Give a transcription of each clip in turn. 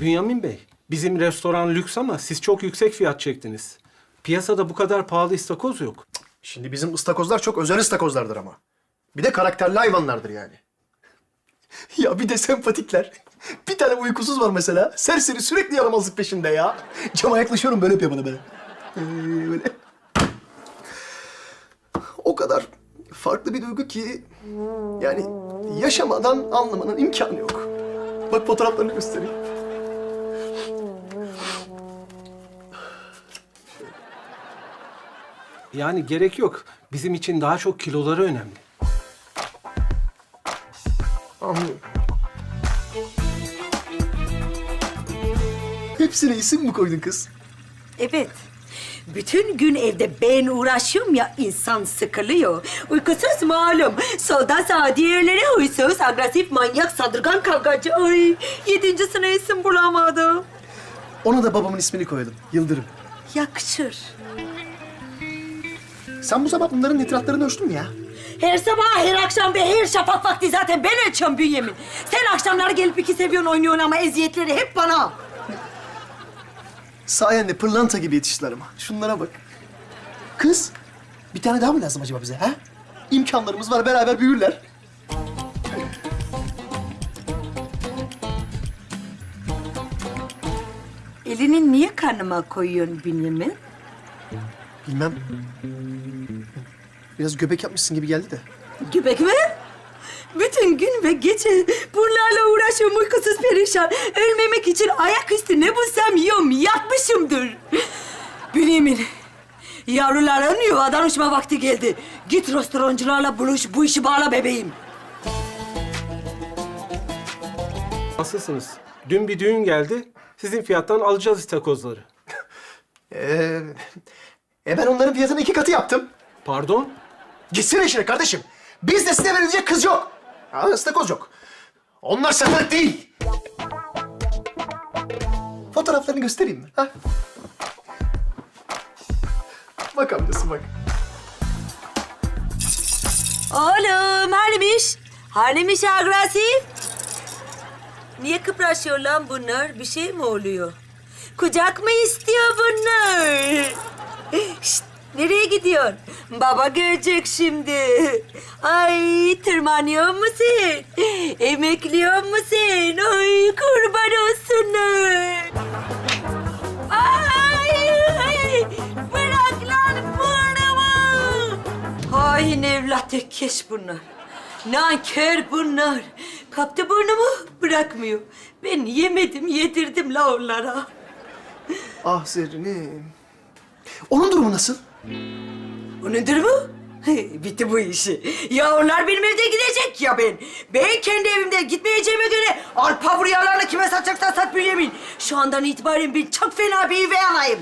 Bünyamin Bey, bizim restoran lüks ama siz çok yüksek fiyat çektiniz. Piyasada bu kadar pahalı istakoz yok. Şimdi bizim ıstakozlar çok özel ıstakozlardır ama. Bir de karakterli hayvanlardır yani. ya bir de sempatikler. Bir tane uykusuz var mesela. Serseri sürekli yaramazlık peşinde ya. Cama yaklaşıyorum böyle yapıyor bana böyle. Ee, böyle. O kadar farklı bir duygu ki... Yani yaşamadan anlamanın imkanı yok. Bak fotoğraflarını göstereyim. Yani gerek yok. Bizim için daha çok kiloları önemli. Anlıyorum. Hepsine isim mi koydun kız? Evet. Bütün gün evde ben uğraşıyorum ya insan sıkılıyor. Uykusuz malum. Soldan sağa diğerleri huysuz, agresif, manyak, saldırgan, kavgacı. Ay yedincisine isim bulamadım. Ona da babamın ismini koydum. Yıldırım. Yakışır. Sen bu sabah bunların nitratlarını ölçtün mü ya? Her sabah, her akşam ve her şafak vakti zaten ben açıyorum Bünyamin. Sen akşamları gelip iki seviyorsun oynuyorsun ama eziyetleri hep bana. Sayende pırlanta gibi yetiştiler ama. Şunlara bak. Kız, bir tane daha mı lazım acaba bize ha? İmkanlarımız var, beraber büyürler. Elini niye karnıma koyuyorsun Bünyamin? Bilmem. Biraz göbek yapmışsın gibi geldi de. Göbek mi? Bütün gün ve gece bunlarla uğraşıyorum uykusuz perişan. Ölmemek için ayaküstü ne bulsam yiyorum, yatmışımdır. Bünyamin, yavruların yuvadan uçma vakti geldi. Git restorancılarla buluş, bu işi bağla bebeğim. Nasılsınız? Dün bir düğün geldi. Sizin fiyattan alacağız istakozları. Ee, e ben onların fiyatını iki katı yaptım. Pardon? Gitsene işine kardeşim. Bizde size verilecek kız yok. Ha, ıstakoz yok. Onlar satılık değil. Fotoğraflarını göstereyim mi? Ha? Bak amcası bak. Oğlum, halimiş. Halimiş agresif. Niye kıpraşıyor lan bunlar? Bir şey mi oluyor? Kucak mı istiyor bunlar? Şşt, nereye gidiyorsun? Baba görecek şimdi. Ay tırmanıyor musun? Emekliyor musun? Ay kurban olsunlar. Ay, ay bırak lan burnumu. Hain evlat keş bunlar. Nankör bunlar. Kaptı burnumu bırakmıyor. Ben yemedim yedirdim la onlara. Ah Zerrin'im. Onun durumu nasıl? Bu nedir bu? Bitti bu işi. Ya onlar benim evde gidecek ya ben. Ben kendi evimde gitmeyeceğime göre arpa buryalarla kime satacaksan sat Bünyamin. Şu andan itibaren ben çok fena bir üvey anayım.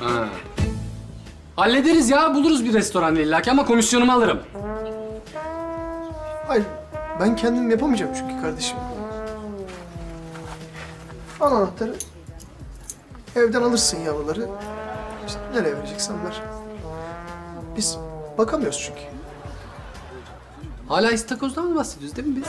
Ha. Hallederiz ya, buluruz bir restoran illaki ama komisyonumu alırım. Hayır, ben kendim yapamayacağım çünkü kardeşim. Al anahtarı. Evden alırsın yavruları. İşte nereye vereceksen ver. Biz bakamıyoruz çünkü. Hala istakozdan mı bahsediyoruz değil mi biz?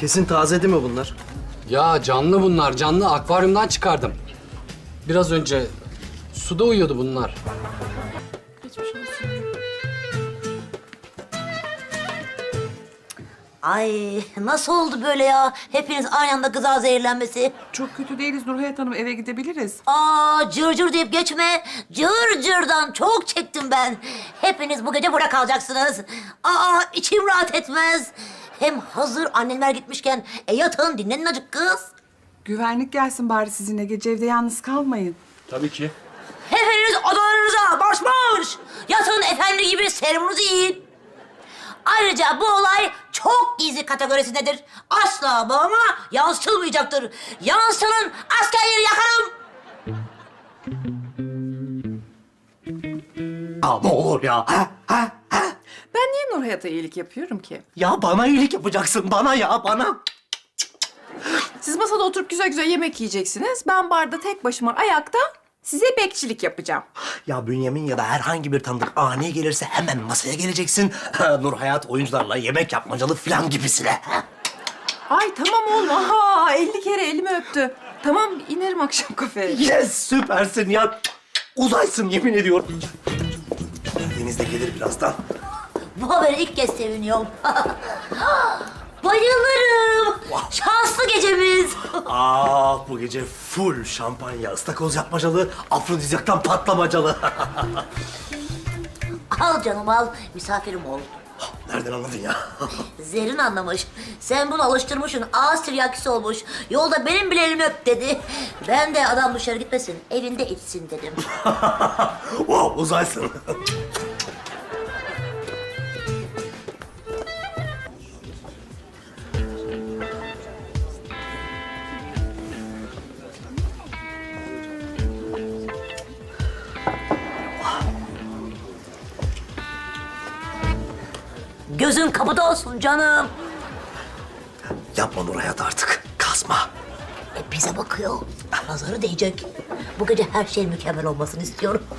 Kesin taze değil mi bunlar? Ya canlı bunlar, canlı akvaryumdan çıkardım. Biraz önce suda uyuyordu bunlar. Ay nasıl oldu böyle ya? Hepiniz aynı anda gıza zehirlenmesi. Çok kötü değiliz Nurhayat Hanım eve gidebiliriz. Aa cır cır deyip geçme. Cır cırdan çok çektim ben. Hepiniz bu gece burada kalacaksınız. Aa içim rahat etmez. Hem hazır anneler gitmişken e yatın dinlenin acık kız. Güvenlik gelsin bari sizinle gece evde yalnız kalmayın. Hepiniz odalarınıza marş marş. Yatın efendi gibi serumunuzu yiyin. Ayrıca bu olay çok gizli kategorisindedir. Asla babama yansıtılmayacaktır. Yansının askerleri yakarım. Ya ne olur ya. Ha? Ha? Ben niye Nurhayat'a iyilik yapıyorum ki? Ya bana iyilik yapacaksın. Bana ya bana. Siz masada oturup güzel güzel yemek yiyeceksiniz. Ben barda tek başıma ayakta size bekçilik yapacağım. Ya Bünyamin ya da herhangi bir tanıdık ani gelirse hemen masaya geleceksin. Nur Hayat oyuncularla yemek yapmacalı falan gibisine. Ay tamam oğlum. Aha 50 kere elimi öptü. Tamam inerim akşam kafeye. Yes süpersin ya. Uzaysın yemin ediyorum. Deniz de gelir birazdan. Bu habere ilk kez seviniyorum. Bayılırım. Şanslı gecemiz. Aa bu gece full şampanya, ıstakoz yapmacalı, afrodizyaktan patlamacalı. Al canım al. Misafirim ol. Nereden anladın ya? Zerrin anlamış. Sen bunu alıştırmışsın. Ağız tiryakisi olmuş. Yolda benim bile elimi öp dedi. Ben de adam dışarı gitmesin. Evinde içsin dedim. wow uzaysın. Gözün kapıda olsun canım. Yapma Nur Hayat artık. Kasma. E, bize bakıyor. Nazarı değecek. Bu gece her şey mükemmel olmasını istiyorum.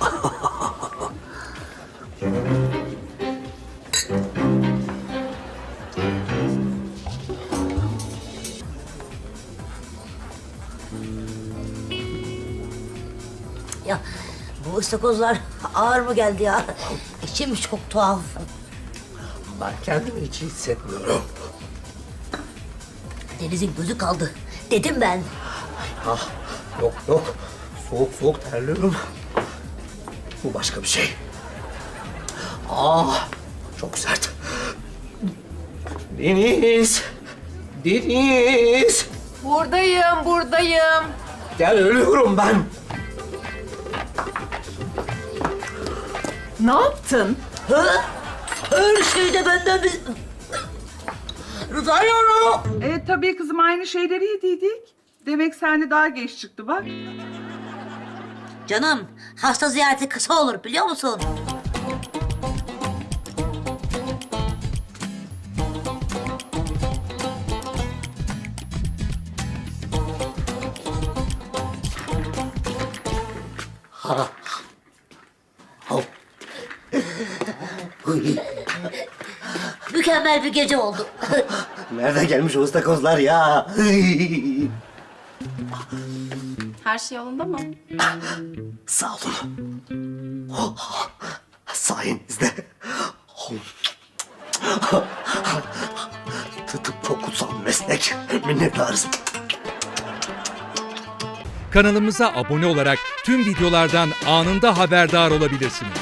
ya bu ıstakozlar ağır mı geldi ya? İçim çok tuhaf. Ben kendimi hiç iyi hissetmiyorum. Deniz'in gözü kaldı. Dedim ben. Ah, yok yok. Soğuk soğuk terliyorum. Bu başka bir şey. Ah, çok sert. Deniz. Deniz. Buradayım, buradayım. Gel ölüyorum ben. Ne yaptın? Hı? Her şeyde benden bir... Rıza yavrum. Evet tabii kızım aynı şeyleri yediydik. Demek sende daha geç çıktı bak. Canım hasta ziyareti kısa olur biliyor musun? Mükemmel bir gece oldu. Nereden gelmiş o ıstakozlar ya? Her şey yolunda mı? Sağ olun. Sayenizde. Tıp çok kutsal meslek. Minnettarız. Kanalımıza abone olarak tüm videolardan anında haberdar olabilirsiniz.